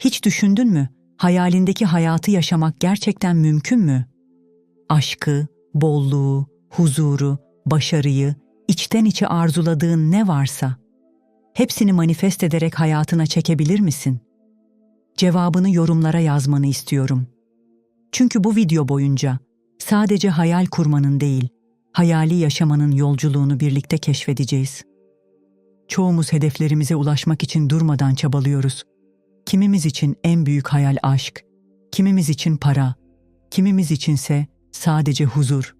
Hiç düşündün mü? Hayalindeki hayatı yaşamak gerçekten mümkün mü? Aşkı, bolluğu, huzuru, başarıyı, içten içe arzuladığın ne varsa hepsini manifest ederek hayatına çekebilir misin? Cevabını yorumlara yazmanı istiyorum. Çünkü bu video boyunca sadece hayal kurmanın değil, hayali yaşamanın yolculuğunu birlikte keşfedeceğiz. Çoğumuz hedeflerimize ulaşmak için durmadan çabalıyoruz. Kimimiz için en büyük hayal aşk, kimimiz için para, kimimiz içinse sadece huzur.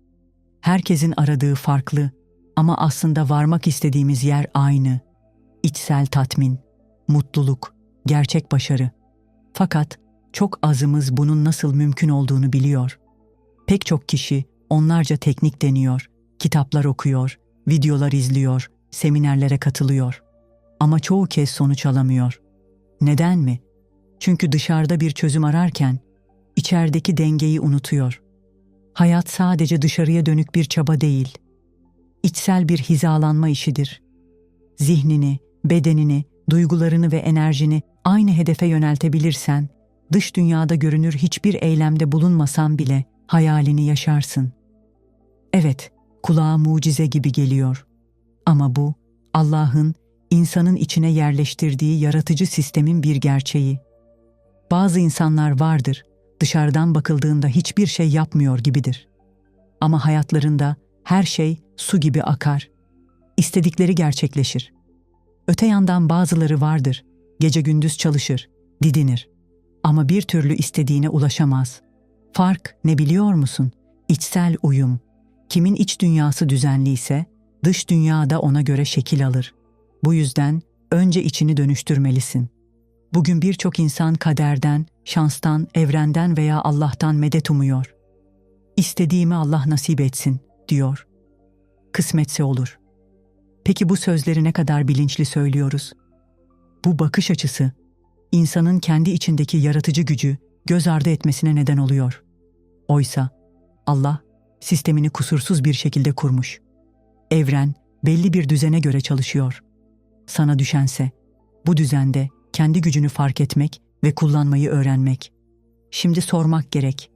Herkesin aradığı farklı ama aslında varmak istediğimiz yer aynı. İçsel tatmin, mutluluk, gerçek başarı. Fakat çok azımız bunun nasıl mümkün olduğunu biliyor. Pek çok kişi onlarca teknik deniyor, kitaplar okuyor, videolar izliyor, seminerlere katılıyor. Ama çoğu kez sonuç alamıyor. Neden mi? Çünkü dışarıda bir çözüm ararken içerideki dengeyi unutuyor. Hayat sadece dışarıya dönük bir çaba değil. İçsel bir hizalanma işidir. Zihnini, bedenini, duygularını ve enerjini aynı hedefe yöneltebilirsen, dış dünyada görünür hiçbir eylemde bulunmasan bile hayalini yaşarsın. Evet, kulağa mucize gibi geliyor. Ama bu Allah'ın insanın içine yerleştirdiği yaratıcı sistemin bir gerçeği. Bazı insanlar vardır, dışarıdan bakıldığında hiçbir şey yapmıyor gibidir. Ama hayatlarında her şey su gibi akar. İstedikleri gerçekleşir. Öte yandan bazıları vardır, gece gündüz çalışır, didinir. Ama bir türlü istediğine ulaşamaz. Fark ne biliyor musun? İçsel uyum. Kimin iç dünyası düzenliyse, dış dünyada ona göre şekil alır. Bu yüzden önce içini dönüştürmelisin. Bugün birçok insan kaderden, şanstan, evrenden veya Allah'tan medet umuyor. İstediğimi Allah nasip etsin, diyor. Kısmetse olur. Peki bu sözleri ne kadar bilinçli söylüyoruz? Bu bakış açısı, insanın kendi içindeki yaratıcı gücü göz ardı etmesine neden oluyor. Oysa Allah sistemini kusursuz bir şekilde kurmuş. Evren belli bir düzene göre çalışıyor. Sana düşense bu düzende kendi gücünü fark etmek ve kullanmayı öğrenmek. Şimdi sormak gerek.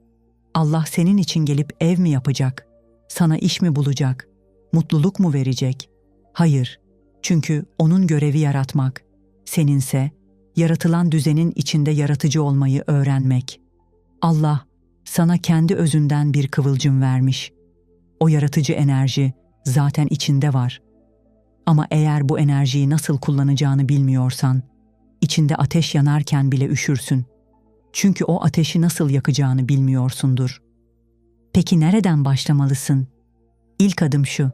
Allah senin için gelip ev mi yapacak? Sana iş mi bulacak? Mutluluk mu verecek? Hayır. Çünkü onun görevi yaratmak. Seninse yaratılan düzenin içinde yaratıcı olmayı öğrenmek. Allah sana kendi özünden bir kıvılcım vermiş. O yaratıcı enerji zaten içinde var. Ama eğer bu enerjiyi nasıl kullanacağını bilmiyorsan, içinde ateş yanarken bile üşürsün. Çünkü o ateşi nasıl yakacağını bilmiyorsundur. Peki nereden başlamalısın? İlk adım şu.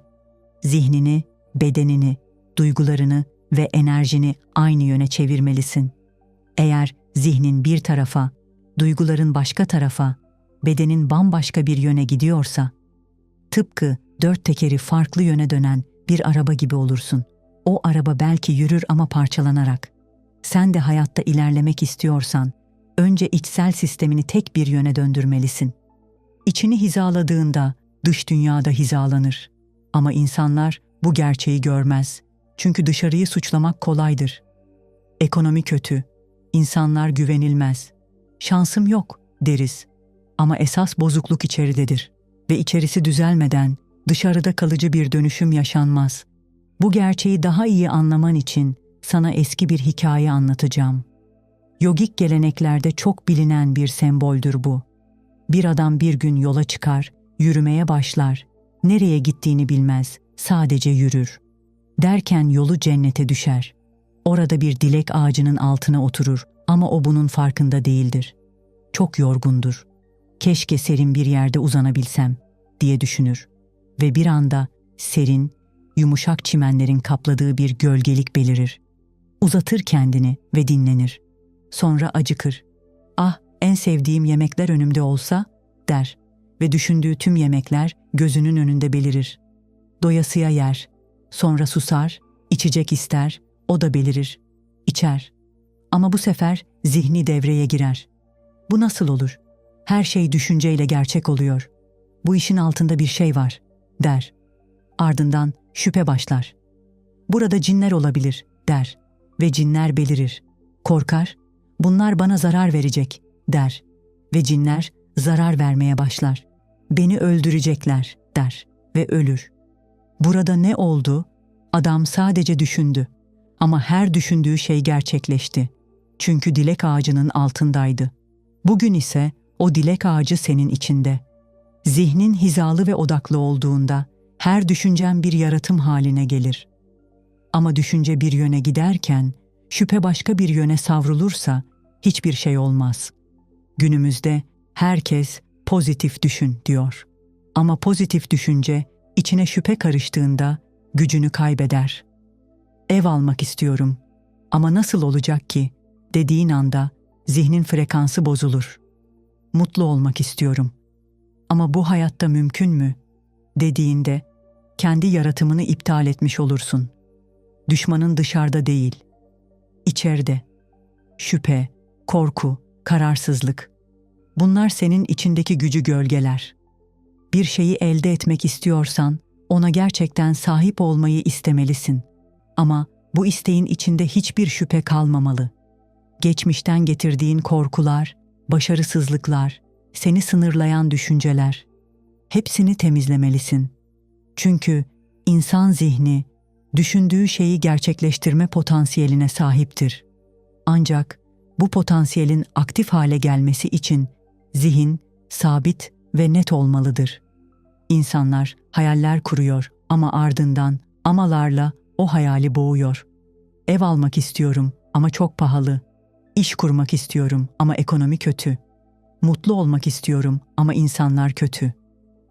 Zihnini, bedenini, duygularını ve enerjini aynı yöne çevirmelisin. Eğer zihnin bir tarafa, duyguların başka tarafa, bedenin bambaşka bir yöne gidiyorsa, tıpkı dört tekeri farklı yöne dönen bir araba gibi olursun. O araba belki yürür ama parçalanarak. Sen de hayatta ilerlemek istiyorsan, önce içsel sistemini tek bir yöne döndürmelisin. İçini hizaladığında dış dünyada hizalanır. Ama insanlar bu gerçeği görmez. Çünkü dışarıyı suçlamak kolaydır. Ekonomi kötü, insanlar güvenilmez. Şansım yok deriz. Ama esas bozukluk içeridedir ve içerisi düzelmeden dışarıda kalıcı bir dönüşüm yaşanmaz. Bu gerçeği daha iyi anlaman için sana eski bir hikaye anlatacağım. Yogik geleneklerde çok bilinen bir semboldür bu. Bir adam bir gün yola çıkar, yürümeye başlar. Nereye gittiğini bilmez, sadece yürür. Derken yolu cennete düşer. Orada bir dilek ağacının altına oturur ama o bunun farkında değildir. Çok yorgundur. Keşke serin bir yerde uzanabilsem diye düşünür ve bir anda serin, yumuşak çimenlerin kapladığı bir gölgelik belirir. Uzatır kendini ve dinlenir. Sonra acıkır. Ah, en sevdiğim yemekler önümde olsa der ve düşündüğü tüm yemekler gözünün önünde belirir. Doyasıya yer, sonra susar, içecek ister, o da belirir, içer. Ama bu sefer zihni devreye girer. Bu nasıl olur? Her şey düşünceyle gerçek oluyor. Bu işin altında bir şey var, der. Ardından şüphe başlar. Burada cinler olabilir, der ve cinler belirir. Korkar, Bunlar bana zarar verecek der ve cinler zarar vermeye başlar. Beni öldürecekler der ve ölür. Burada ne oldu? Adam sadece düşündü. Ama her düşündüğü şey gerçekleşti. Çünkü dilek ağacının altındaydı. Bugün ise o dilek ağacı senin içinde. Zihnin hizalı ve odaklı olduğunda her düşüncen bir yaratım haline gelir. Ama düşünce bir yöne giderken, şüphe başka bir yöne savrulursa hiçbir şey olmaz. Günümüzde herkes pozitif düşün diyor. Ama pozitif düşünce içine şüphe karıştığında gücünü kaybeder. Ev almak istiyorum ama nasıl olacak ki dediğin anda zihnin frekansı bozulur. Mutlu olmak istiyorum ama bu hayatta mümkün mü dediğinde kendi yaratımını iptal etmiş olursun. Düşmanın dışarıda değil, içeride. Şüphe, korku, kararsızlık. Bunlar senin içindeki gücü gölgeler. Bir şeyi elde etmek istiyorsan ona gerçekten sahip olmayı istemelisin. Ama bu isteğin içinde hiçbir şüphe kalmamalı. Geçmişten getirdiğin korkular, başarısızlıklar, seni sınırlayan düşünceler hepsini temizlemelisin. Çünkü insan zihni düşündüğü şeyi gerçekleştirme potansiyeline sahiptir. Ancak bu potansiyelin aktif hale gelmesi için zihin sabit ve net olmalıdır. İnsanlar hayaller kuruyor ama ardından amalarla o hayali boğuyor. Ev almak istiyorum ama çok pahalı. İş kurmak istiyorum ama ekonomi kötü. Mutlu olmak istiyorum ama insanlar kötü.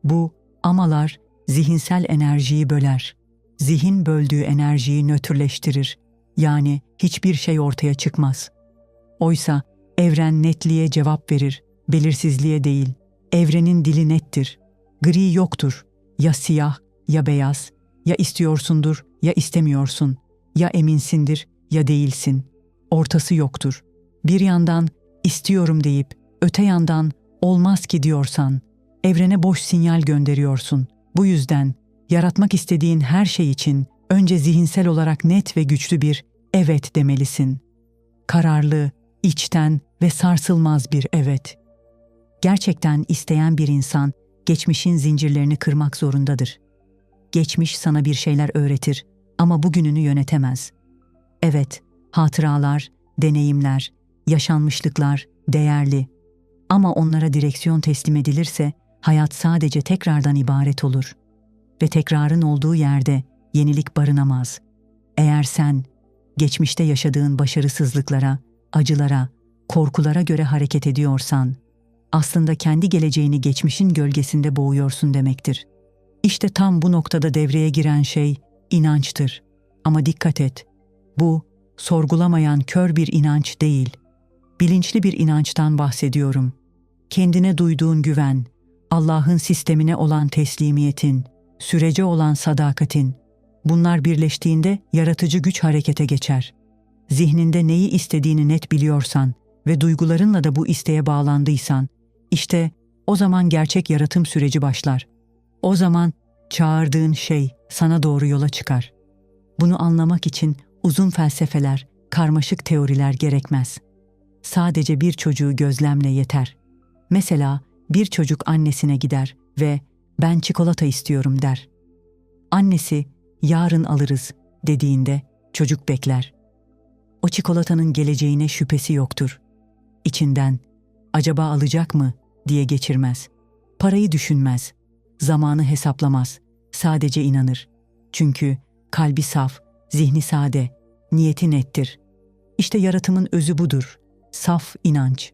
Bu amalar zihinsel enerjiyi böler. Zihin böldüğü enerjiyi nötrleştirir. Yani hiçbir şey ortaya çıkmaz. Oysa evren netliğe cevap verir, belirsizliğe değil. Evrenin dili nettir. Gri yoktur. Ya siyah ya beyaz. Ya istiyorsundur ya istemiyorsun. Ya eminsindir ya değilsin. Ortası yoktur. Bir yandan istiyorum deyip öte yandan olmaz ki diyorsan evrene boş sinyal gönderiyorsun. Bu yüzden yaratmak istediğin her şey için önce zihinsel olarak net ve güçlü bir evet demelisin. Kararlı, içten ve sarsılmaz bir evet. Gerçekten isteyen bir insan geçmişin zincirlerini kırmak zorundadır. Geçmiş sana bir şeyler öğretir ama bugününü yönetemez. Evet, hatıralar, deneyimler, yaşanmışlıklar değerli. Ama onlara direksiyon teslim edilirse hayat sadece tekrardan ibaret olur. Ve tekrarın olduğu yerde yenilik barınamaz. Eğer sen geçmişte yaşadığın başarısızlıklara, acılara, korkulara göre hareket ediyorsan, aslında kendi geleceğini geçmişin gölgesinde boğuyorsun demektir. İşte tam bu noktada devreye giren şey inançtır. Ama dikkat et, bu sorgulamayan kör bir inanç değil. Bilinçli bir inançtan bahsediyorum. Kendine duyduğun güven, Allah'ın sistemine olan teslimiyetin, sürece olan sadakatin, bunlar birleştiğinde yaratıcı güç harekete geçer. Zihninde neyi istediğini net biliyorsan ve duygularınla da bu isteğe bağlandıysan, işte o zaman gerçek yaratım süreci başlar. O zaman çağırdığın şey sana doğru yola çıkar. Bunu anlamak için uzun felsefeler, karmaşık teoriler gerekmez. Sadece bir çocuğu gözlemle yeter. Mesela bir çocuk annesine gider ve ben çikolata istiyorum der. Annesi yarın alırız dediğinde çocuk bekler. O çikolatanın geleceğine şüphesi yoktur. İçinden acaba alacak mı diye geçirmez. Parayı düşünmez, zamanı hesaplamaz, sadece inanır. Çünkü kalbi saf, zihni sade, niyeti nettir. İşte yaratımın özü budur. Saf inanç.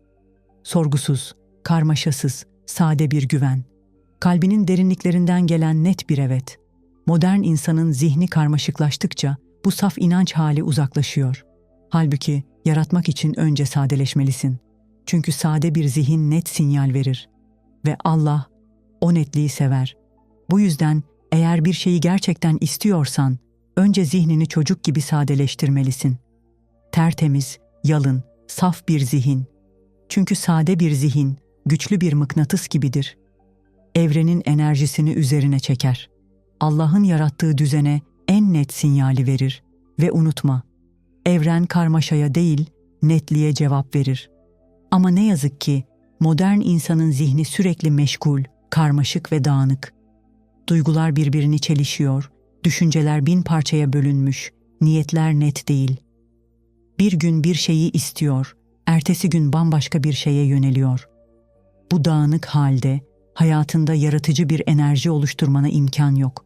Sorgusuz, karmaşasız, sade bir güven. Kalbinin derinliklerinden gelen net bir evet. Modern insanın zihni karmaşıklaştıkça bu saf inanç hali uzaklaşıyor. Halbuki yaratmak için önce sadeleşmelisin. Çünkü sade bir zihin net sinyal verir. Ve Allah o netliği sever. Bu yüzden eğer bir şeyi gerçekten istiyorsan, önce zihnini çocuk gibi sadeleştirmelisin. Tertemiz, yalın, saf bir zihin. Çünkü sade bir zihin, güçlü bir mıknatıs gibidir. Evrenin enerjisini üzerine çeker. Allah'ın yarattığı düzene en net sinyali verir. Ve unutma, evren karmaşaya değil, netliğe cevap verir. Ama ne yazık ki modern insanın zihni sürekli meşgul, karmaşık ve dağınık. Duygular birbirini çelişiyor, düşünceler bin parçaya bölünmüş, niyetler net değil. Bir gün bir şeyi istiyor, ertesi gün bambaşka bir şeye yöneliyor. Bu dağınık halde hayatında yaratıcı bir enerji oluşturmana imkan yok.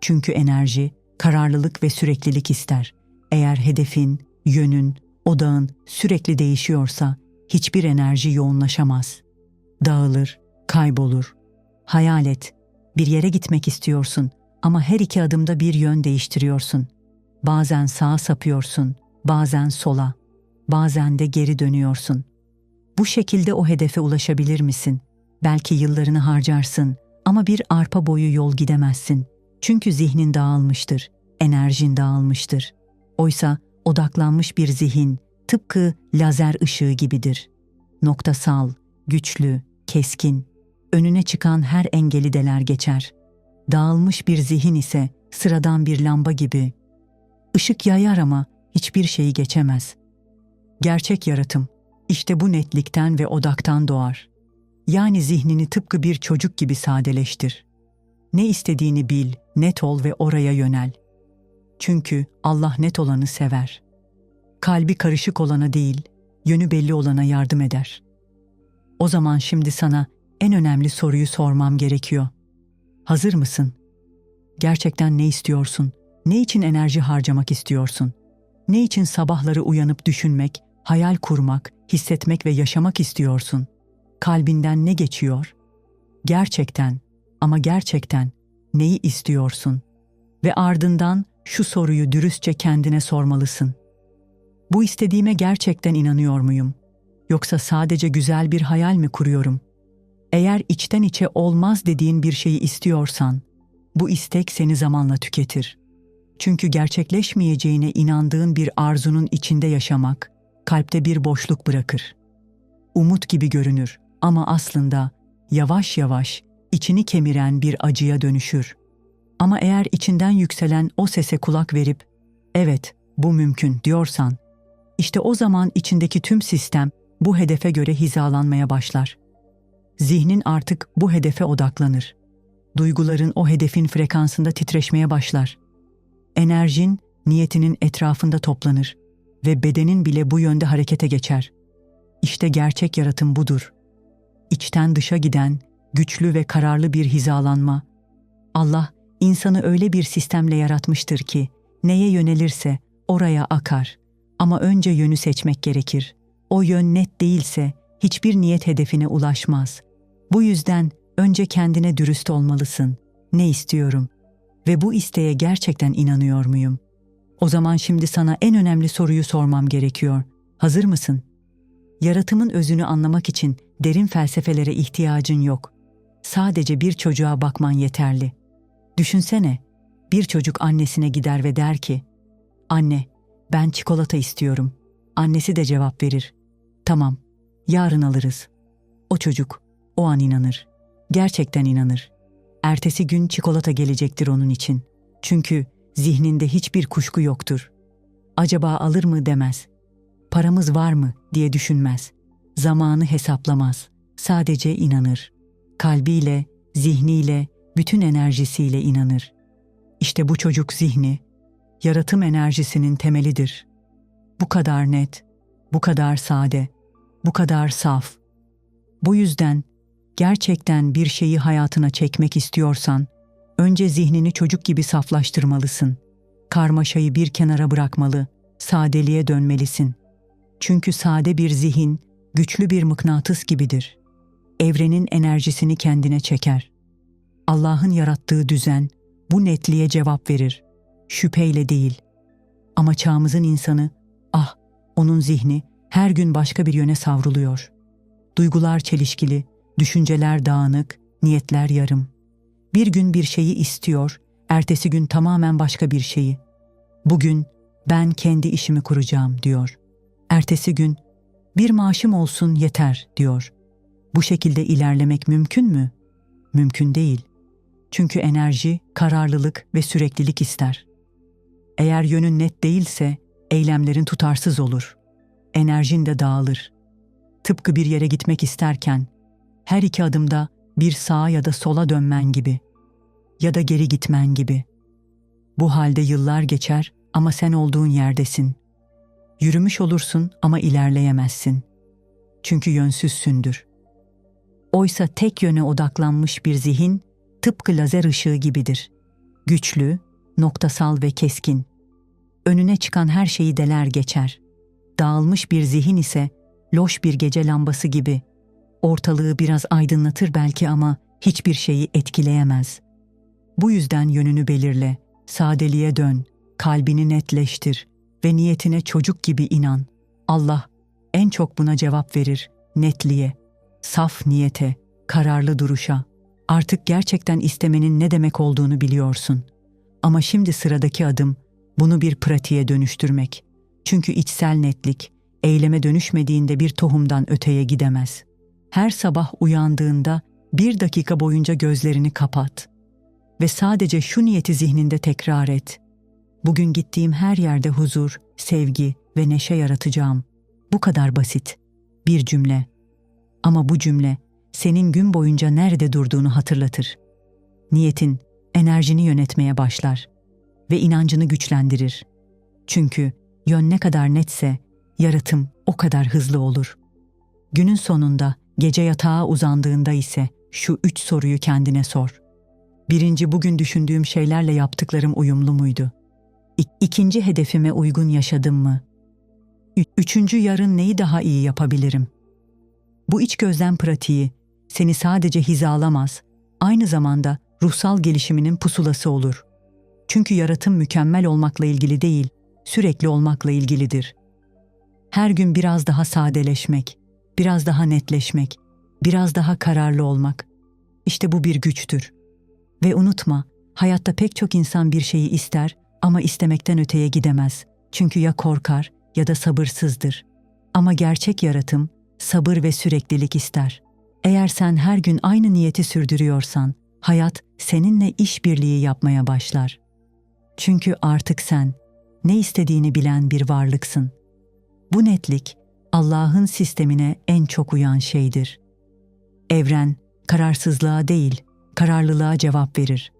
Çünkü enerji kararlılık ve süreklilik ister. Eğer hedefin, yönün, odağın sürekli değişiyorsa hiçbir enerji yoğunlaşamaz. Dağılır, kaybolur. Hayal et, bir yere gitmek istiyorsun ama her iki adımda bir yön değiştiriyorsun. Bazen sağa sapıyorsun, bazen sola, bazen de geri dönüyorsun. Bu şekilde o hedefe ulaşabilir misin? Belki yıllarını harcarsın ama bir arpa boyu yol gidemezsin. Çünkü zihnin dağılmıştır, enerjin dağılmıştır. Oysa odaklanmış bir zihin tıpkı lazer ışığı gibidir. Noktasal, güçlü, keskin, önüne çıkan her engeli deler geçer. Dağılmış bir zihin ise sıradan bir lamba gibi. Işık yayar ama hiçbir şeyi geçemez. Gerçek yaratım işte bu netlikten ve odaktan doğar. Yani zihnini tıpkı bir çocuk gibi sadeleştir. Ne istediğini bil, net ol ve oraya yönel. Çünkü Allah net olanı sever. Kalbi karışık olana değil, yönü belli olana yardım eder. O zaman şimdi sana en önemli soruyu sormam gerekiyor. Hazır mısın? Gerçekten ne istiyorsun? Ne için enerji harcamak istiyorsun? Ne için sabahları uyanıp düşünmek, hayal kurmak, hissetmek ve yaşamak istiyorsun? Kalbinden ne geçiyor? Gerçekten ama gerçekten neyi istiyorsun? Ve ardından şu soruyu dürüstçe kendine sormalısın. Bu istediğime gerçekten inanıyor muyum? Yoksa sadece güzel bir hayal mi kuruyorum? Eğer içten içe olmaz dediğin bir şeyi istiyorsan, bu istek seni zamanla tüketir. Çünkü gerçekleşmeyeceğine inandığın bir arzunun içinde yaşamak, kalpte bir boşluk bırakır. Umut gibi görünür ama aslında yavaş yavaş içini kemiren bir acıya dönüşür. Ama eğer içinden yükselen o sese kulak verip, evet bu mümkün diyorsan, işte o zaman içindeki tüm sistem bu hedefe göre hizalanmaya başlar. Zihnin artık bu hedefe odaklanır. Duyguların o hedefin frekansında titreşmeye başlar. Enerjin niyetinin etrafında toplanır ve bedenin bile bu yönde harekete geçer. İşte gerçek yaratım budur. İçten dışa giden, güçlü ve kararlı bir hizalanma. Allah insanı öyle bir sistemle yaratmıştır ki neye yönelirse oraya akar. Ama önce yönü seçmek gerekir. O yön net değilse hiçbir niyet hedefine ulaşmaz. Bu yüzden önce kendine dürüst olmalısın. Ne istiyorum ve bu isteğe gerçekten inanıyor muyum? O zaman şimdi sana en önemli soruyu sormam gerekiyor. Hazır mısın? Yaratımın özünü anlamak için derin felsefelere ihtiyacın yok. Sadece bir çocuğa bakman yeterli. Düşünsene, bir çocuk annesine gider ve der ki, "Anne, ben çikolata istiyorum." Annesi de cevap verir, "Tamam, yarın alırız." O çocuk o an inanır. Gerçekten inanır. Ertesi gün çikolata gelecektir onun için. Çünkü zihninde hiçbir kuşku yoktur. Acaba alır mı demez. Paramız var mı diye düşünmez. Zamanı hesaplamaz. Sadece inanır. Kalbiyle, zihniyle, bütün enerjisiyle inanır. İşte bu çocuk zihni, yaratım enerjisinin temelidir. Bu kadar net, bu kadar sade, bu kadar saf. Bu yüzden gerçekten bir şeyi hayatına çekmek istiyorsan, önce zihnini çocuk gibi saflaştırmalısın. Karmaşayı bir kenara bırakmalı, sadeliğe dönmelisin. Çünkü sade bir zihin, güçlü bir mıknatıs gibidir. Evrenin enerjisini kendine çeker. Allah'ın yarattığı düzen bu netliğe cevap verir. Şüpheyle değil. Ama çağımızın insanı, ah onun zihni her gün başka bir yöne savruluyor. Duygular çelişkili, düşünceler dağınık, niyetler yarım. Bir gün bir şeyi istiyor, ertesi gün tamamen başka bir şeyi. Bugün ben kendi işimi kuracağım diyor. Ertesi gün bir maaşım olsun yeter diyor. Bu şekilde ilerlemek mümkün mü? Mümkün değil. Çünkü enerji, kararlılık ve süreklilik ister. Eğer yönün net değilse eylemlerin tutarsız olur. enerjin de dağılır. Tıpkı bir yere gitmek isterken her iki adımda bir sağa ya da sola dönmen gibi ya da geri gitmen gibi. Bu halde yıllar geçer ama sen olduğun yerdesin. Yürümüş olursun ama ilerleyemezsin. Çünkü yönsüzsündür. Oysa tek yöne odaklanmış bir zihin tıpkı lazer ışığı gibidir. Güçlü, noktasal ve keskin. Önüne çıkan her şeyi deler geçer. Dağılmış bir zihin ise loş bir gece lambası gibi. Ortalığı biraz aydınlatır belki ama hiçbir şeyi etkileyemez. Bu yüzden yönünü belirle, sadeliğe dön, kalbini netleştir ve niyetine çocuk gibi inan. Allah en çok buna cevap verir, netliğe, saf niyete, kararlı duruşa. Artık gerçekten istemenin ne demek olduğunu biliyorsun. Ama şimdi sıradaki adım bunu bir pratiğe dönüştürmek. Çünkü içsel netlik eyleme dönüşmediğinde bir tohumdan öteye gidemez. Her sabah uyandığında bir dakika boyunca gözlerini kapat ve sadece şu niyeti zihninde tekrar et. Bugün gittiğim her yerde huzur, sevgi ve neşe yaratacağım. Bu kadar basit. Bir cümle. Ama bu cümle senin gün boyunca nerede durduğunu hatırlatır. Niyetin enerjini yönetmeye başlar ve inancını güçlendirir. Çünkü yön ne kadar netse yaratım o kadar hızlı olur. Günün sonunda gece yatağa uzandığında ise şu üç soruyu kendine sor. Birinci bugün düşündüğüm şeylerle yaptıklarım uyumlu muydu? İ- İkinci hedefime uygun yaşadım mı? Ü- Üçüncü yarın neyi daha iyi yapabilirim? Bu iç gözlem pratiği seni sadece hizalamaz, aynı zamanda ruhsal gelişiminin pusulası olur. Çünkü yaratım mükemmel olmakla ilgili değil, sürekli olmakla ilgilidir. Her gün biraz daha sadeleşmek, biraz daha netleşmek, biraz daha kararlı olmak. İşte bu bir güçtür. Ve unutma, hayatta pek çok insan bir şeyi ister ama istemekten öteye gidemez. Çünkü ya korkar ya da sabırsızdır. Ama gerçek yaratım sabır ve süreklilik ister. Eğer sen her gün aynı niyeti sürdürüyorsan, hayat seninle işbirliği yapmaya başlar. Çünkü artık sen ne istediğini bilen bir varlıksın. Bu netlik Allah'ın sistemine en çok uyan şeydir. Evren kararsızlığa değil, kararlılığa cevap verir.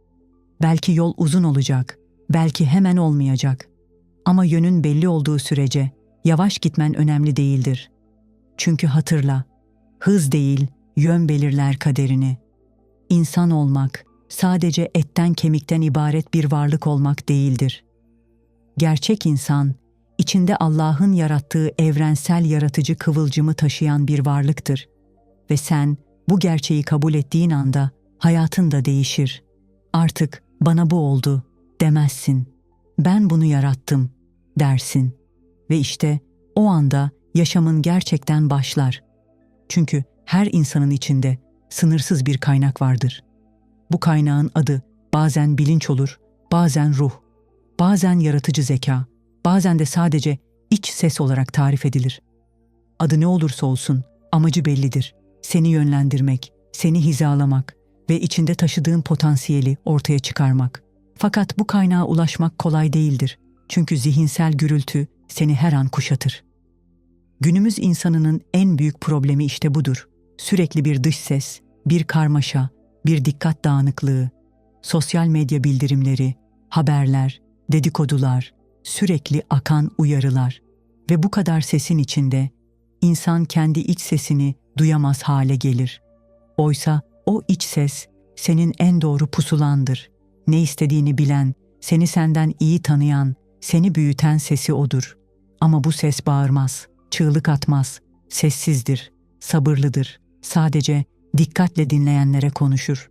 Belki yol uzun olacak, belki hemen olmayacak. Ama yönün belli olduğu sürece yavaş gitmen önemli değildir. Çünkü hatırla, hız değil, yön belirler kaderini. İnsan olmak sadece etten kemikten ibaret bir varlık olmak değildir. Gerçek insan içinde Allah'ın yarattığı evrensel yaratıcı kıvılcımı taşıyan bir varlıktır ve sen bu gerçeği kabul ettiğin anda hayatın da değişir. Artık bana bu oldu demezsin. Ben bunu yarattım dersin. Ve işte o anda yaşamın gerçekten başlar. Çünkü her insanın içinde sınırsız bir kaynak vardır. Bu kaynağın adı bazen bilinç olur, bazen ruh, bazen yaratıcı zeka, bazen de sadece iç ses olarak tarif edilir. Adı ne olursa olsun amacı bellidir. Seni yönlendirmek, seni hizalamak ve içinde taşıdığın potansiyeli ortaya çıkarmak. Fakat bu kaynağa ulaşmak kolay değildir. Çünkü zihinsel gürültü seni her an kuşatır. Günümüz insanının en büyük problemi işte budur. Sürekli bir dış ses, bir karmaşa, bir dikkat dağınıklığı, sosyal medya bildirimleri, haberler, dedikodular, sürekli akan uyarılar ve bu kadar sesin içinde insan kendi iç sesini duyamaz hale gelir. Oysa o iç ses senin en doğru pusulandır. Ne istediğini bilen, seni senden iyi tanıyan, seni büyüten sesi odur. Ama bu ses bağırmaz, çığlık atmaz, sessizdir, sabırlıdır. Sadece dikkatle dinleyenlere konuşur.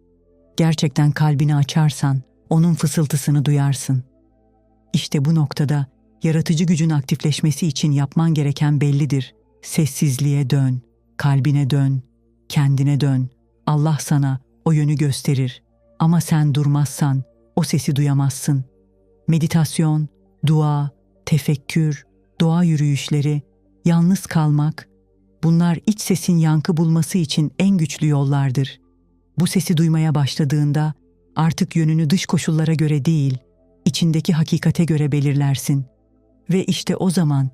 Gerçekten kalbini açarsan onun fısıltısını duyarsın. İşte bu noktada yaratıcı gücün aktifleşmesi için yapman gereken bellidir. Sessizliğe dön, kalbine dön, kendine dön. Allah sana o yönü gösterir. Ama sen durmazsan o sesi duyamazsın. Meditasyon, dua, tefekkür, doğa yürüyüşleri, yalnız kalmak, bunlar iç sesin yankı bulması için en güçlü yollardır. Bu sesi duymaya başladığında artık yönünü dış koşullara göre değil, içindeki hakikate göre belirlersin. Ve işte o zaman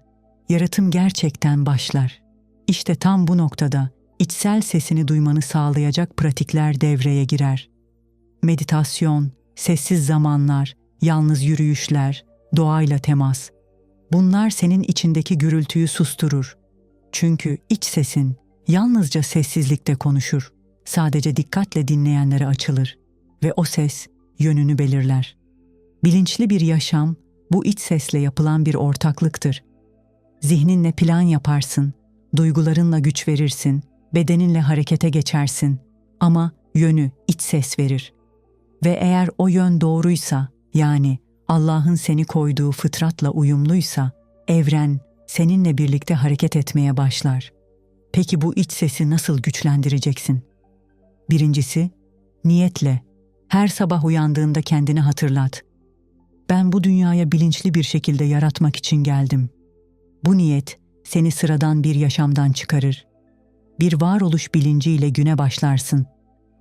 yaratım gerçekten başlar. İşte tam bu noktada içsel sesini duymanı sağlayacak pratikler devreye girer. Meditasyon, sessiz zamanlar, yalnız yürüyüşler, doğayla temas. Bunlar senin içindeki gürültüyü susturur. Çünkü iç sesin yalnızca sessizlikte konuşur. Sadece dikkatle dinleyenlere açılır ve o ses yönünü belirler. Bilinçli bir yaşam bu iç sesle yapılan bir ortaklıktır. Zihninle plan yaparsın, duygularınla güç verirsin, bedeninle harekete geçersin ama yönü iç ses verir. Ve eğer o yön doğruysa, yani Allah'ın seni koyduğu fıtratla uyumluysa, evren seninle birlikte hareket etmeye başlar. Peki bu iç sesi nasıl güçlendireceksin? Birincisi, niyetle. Her sabah uyandığında kendini hatırlat. Ben bu dünyaya bilinçli bir şekilde yaratmak için geldim. Bu niyet seni sıradan bir yaşamdan çıkarır. Bir varoluş bilinciyle güne başlarsın.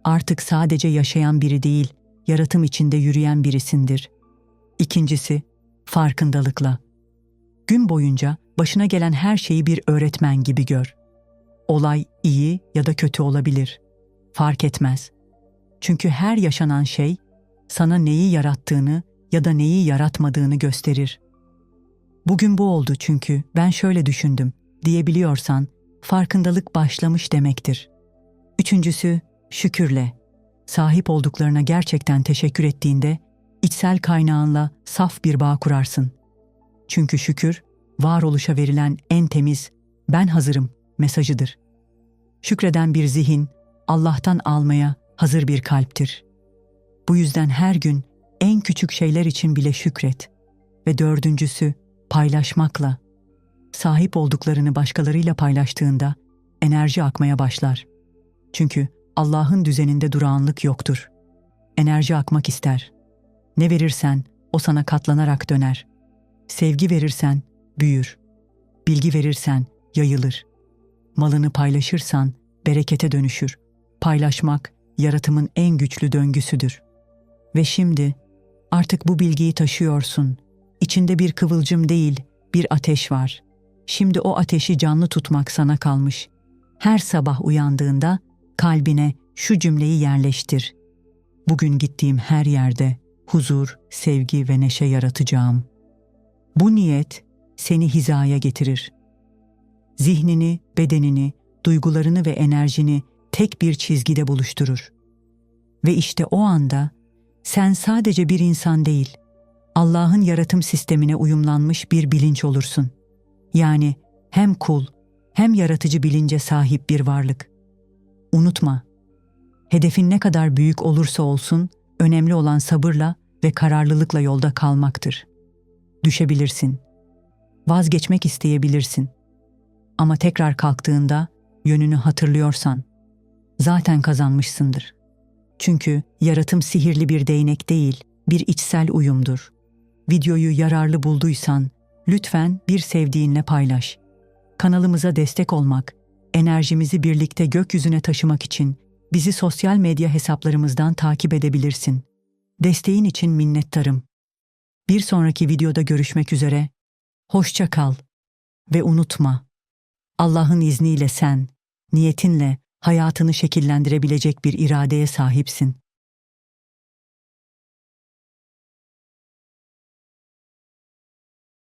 Artık sadece yaşayan biri değil, yaratım içinde yürüyen birisindir. İkincisi, farkındalıkla. Gün boyunca başına gelen her şeyi bir öğretmen gibi gör. Olay iyi ya da kötü olabilir. Fark etmez. Çünkü her yaşanan şey sana neyi yarattığını ya da neyi yaratmadığını gösterir. Bugün bu oldu çünkü ben şöyle düşündüm diyebiliyorsan farkındalık başlamış demektir. Üçüncüsü şükürle. Sahip olduklarına gerçekten teşekkür ettiğinde içsel kaynağınla saf bir bağ kurarsın. Çünkü şükür varoluşa verilen en temiz ben hazırım mesajıdır. Şükreden bir zihin Allah'tan almaya hazır bir kalptir. Bu yüzden her gün en küçük şeyler için bile şükret. Ve dördüncüsü paylaşmakla. Sahip olduklarını başkalarıyla paylaştığında enerji akmaya başlar. Çünkü Allah'ın düzeninde durağanlık yoktur. Enerji akmak ister. Ne verirsen o sana katlanarak döner. Sevgi verirsen büyür. Bilgi verirsen yayılır. Malını paylaşırsan berekete dönüşür. Paylaşmak yaratımın en güçlü döngüsüdür. Ve şimdi artık bu bilgiyi taşıyorsun. İçinde bir kıvılcım değil, bir ateş var. Şimdi o ateşi canlı tutmak sana kalmış. Her sabah uyandığında kalbine şu cümleyi yerleştir. Bugün gittiğim her yerde huzur, sevgi ve neşe yaratacağım. Bu niyet seni hizaya getirir. Zihnini, bedenini, duygularını ve enerjini tek bir çizgide buluşturur. Ve işte o anda sen sadece bir insan değil, Allah'ın yaratım sistemine uyumlanmış bir bilinç olursun. Yani hem kul hem yaratıcı bilince sahip bir varlık. Unutma, hedefin ne kadar büyük olursa olsun önemli olan sabırla ve kararlılıkla yolda kalmaktır. Düşebilirsin, vazgeçmek isteyebilirsin. Ama tekrar kalktığında yönünü hatırlıyorsan zaten kazanmışsındır. Çünkü yaratım sihirli bir değnek değil, bir içsel uyumdur. Videoyu yararlı bulduysan lütfen bir sevdiğinle paylaş. Kanalımıza destek olmak, enerjimizi birlikte gökyüzüne taşımak için bizi sosyal medya hesaplarımızdan takip edebilirsin. Desteğin için minnettarım. Bir sonraki videoda görüşmek üzere. Hoşça kal ve unutma. Allah'ın izniyle sen, niyetinle hayatını şekillendirebilecek bir iradeye sahipsin.